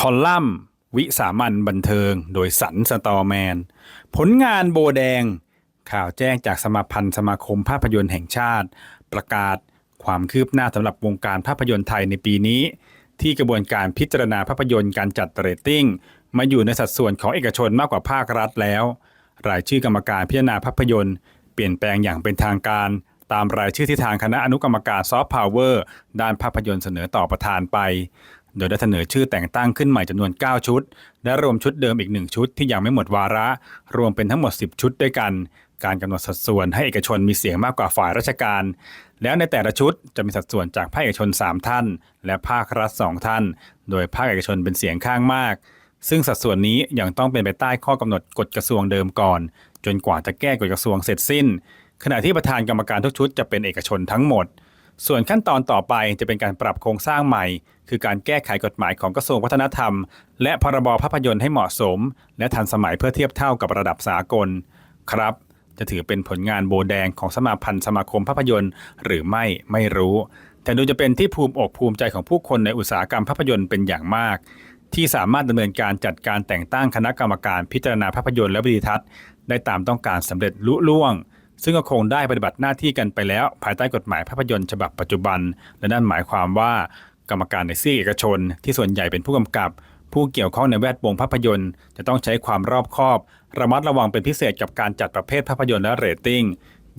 คอลัมน์ วิสามันบันเทิง โดยสันสตอแมน ผลงานโบแดง ข่าวแจ้งจากสมาพันธ์สมาคมภาพยนตร์แห่งชาติ ประกาศความคืบหน้าสำหรับวงการภาพยนตร์ไทยในปีนี้ ที่กระบวนการพิจารณาภาพยนตร์การจัดเรตติ้ง มาอยู่ในสัดส่วนของเอกชนมากกว่าภาครัฐแล้ว รายชื่อกรรมการพิจารณาภาพยนตร์ เปลี่ยนแปลงอย่างเป็นทางการตามรายชื่อที่ทางคณะอนุกรรมการซอฟต์พาวเวอร์ด้านภาพยนตร์เสนอต่อประธานไป โดยได้เสนอชื่อแต่งตั้งขึ้นใหม่จำนวน 9 ชุด และรวมชุดเดิมอีก 1 ชุดที่ยังไม่หมดวาระ รวมเป็นทั้งหมด 10 ชุดด้วยกัน การกำหนดสัดส่วนให้เอกชนมีเสียงมากกว่าฝ่ายราชการ แล้วในแต่ละชุดจะมีสัดส่วนจากภาคเอกชน 3 ท่าน และภาครัฐ 2 ท่าน โดยภาคเอกชนเป็นเสียงข้างมาก ซึ่งสัดส่วนนี้ยังต้องเป็นไปใต้ข้อกำหนดกฎกระทรวงเดิมก่อน จนกว่าจะแก้กฎกระทรวงเสร็จสิ้น ขณะที่ประธานกรรมการทุกชุดจะเป็นเอกชนทั้งหมด ส่วนขั้นตอนต่อไปจะเป็นการปรับโครงสร้างใหม่ คือการแก้ไขกฎหมายของกระทรวงวัฒนธรรม และพรบภาพยนตร์ให้เหมาะสม และทันสมัยเพื่อเทียบเท่ากับระดับสากล ครับ จะถือเป็นผลงานโบแดงของสมาพันธ์สมาคมภาพยนตร์ หรือไม่ไม่รู้ แต่ดูจะเป็นที่ภูมิอกภูมิใจของผู้คนในอุตสาหกรรมภาพยนตร์เป็นอย่างมากที่สามารถดำเนินการจัดการแต่งตั้งคณะกรรมการพิจารณาภาพยนตร์และวิดีทัศน์ ได้ตามต้องการสำเร็จลุล่วง ซึ่งก็คงได้ปฏิบัติหน้าที่กันไปแล้ว ภายใต้กฎหมายภาพยนตร์ฉบับปัจจุบัน และนั่นหมายความว่ากรรมการในซีกเอกชน ที่ส่วนใหญ่เป็นผู้กำกับ ผู้เกี่ยวข้องในแวดวงภาพยนตร์ จะต้องใช้ความรอบคอบ ระมัดระวังเป็นพิเศษกับการจัดประเภทภาพยนตร์และเรตติ้ง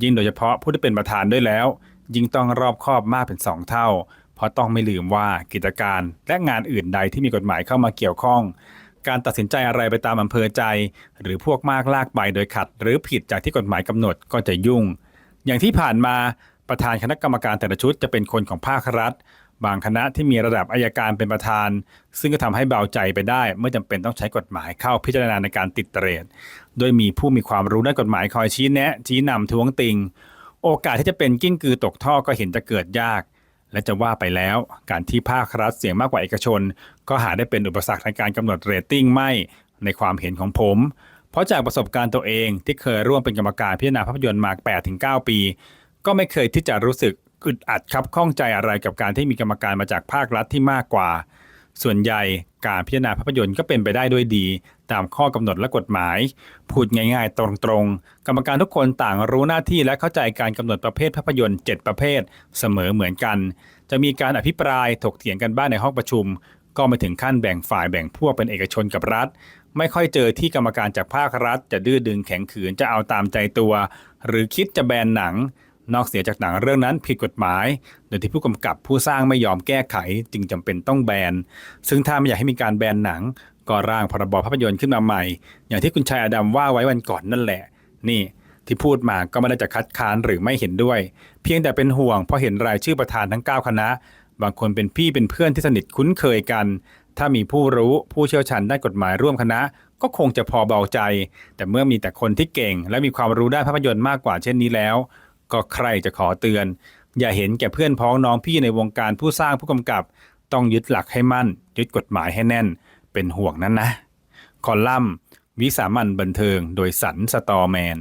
ยิ่งโดยเฉพาะผู้ที่เป็นประธานด้วยแล้ว ยิ่งต้องรอบคอบมากเป็น 2 เท่า เพราะต้องไม่ลืมว่ากิจการและงานอื่นใดที่มีกฎหมายเข้ามาเกี่ยวข้อง การตัดสินใจอะไรไปตามอำเภอใจ หรือพวกมากลากไปโดยขัด หรือผิดจากที่กฎหมายกำหนดก็จะยุ่ง อย่างที่ผ่านมาประธานคณะกรรมการแต่ละชุดจะเป็นคนของภาครัฐ บางคณะที่มีระดับอายการเป็นประธาน ซึ่งก็ทำให้เบาใจไปได้ เมื่อจำเป็นต้องใช้กฎหมายเข้าพิจารณาในการติดเตรดโดยมีผู้มีความรู้ด้านกฎหมายคอยชี้แนะ ชี้นำท้วงติง โอกาสที่จะเป็นกิ้งกือตกท่อก็เห็นจะเกิดยาก และจะว่าไปแล้ว การที่ภาครัฐเสียงมากกว่าเอกชน ก็หาได้เป็นอุปสรรคในการกำหนดเรตติ้งไม่ในความเห็นของผม เพราะจากประสบการณ์ตัวเองที่เคยร่วมเป็นกรรมการพิจารณาภาพยนตร์มา 8-9 ปี ก็ไม่เคยที่จะรู้สึกอึดอัดครับข้องใจอะไรกับการที่มีกรรมการมาจากภาครัฐที่มากกว่า ส่วนใหญ่การพิจารณาภาพยนตร์ก็เป็นไปได้ด้วยดี ตามข้อกำหนดและกฎหมาย พูดง่ายๆ ตรงๆ กรรมการทุกคนต่างรู้หน้าที่และเข้าใจการกำหนดประเภทภาพยนตร์ 7 ประเภท เสมอเหมือนกัน จะมีการอภิปรายถกเถียงกันบ้างในห้องประชุม ก็ไม่ถึงขั้นแบ่งฝ่ายแบ่งพวกเป็นเอกชนกับรัฐ ไม่ค่อยเจอที่กรรมการจากภาครัฐ จะดื้อดึงแข็งขืนจะเอาตามใจตัว หรือคิดจะแบนหนัง นอกเสียจากหนังเรื่องนั้นผิดกฎหมาย โดยที่ผู้กำกับผู้สร้างไม่ยอมแก้ไขจึงจำเป็นต้องแบน ซึ่งถ้าไม่อยากให้มีการแบนหนัง ก็ร่างพรบภาพยนตร์ขึ้นมาใหม่ อย่างที่คุณชายอดัมว่าไว้วันก่อนนั่นแหละ นี่ที่พูดมาก็ไม่ได้จะคัดค้านหรือไม่เห็นด้วย เพียงแต่เป็นห่วงเพราะเห็นรายชื่อประธานทั้ง 9 คณะ บางคนเป็นพี่เป็นเพื่อนที่สนิทคุ้นเคยกัน ถ้ามีผู้รู้ผู้เชี่ยวชาญด้านกฎหมายร่วมคณะ ก็คงจะพอเบาใจ แต่เมื่อมีแต่คนที่เก่ง และมีความรู้ด้านภาพยนตร์มากกว่าเช่นนี้แล้ว ก็ใครจะขอเตือน อย่าเห็นแก่เพื่อนพ้องน้องพี่ในวงการผู้สร้างผู้กำกับ ต้องยึดหลักให้มั่น ยึดกฎหมายให้แน่น เป็นห่วงนั้นนะ คอลัมน์วิสามันบันเทิงโดยสันสตอแมน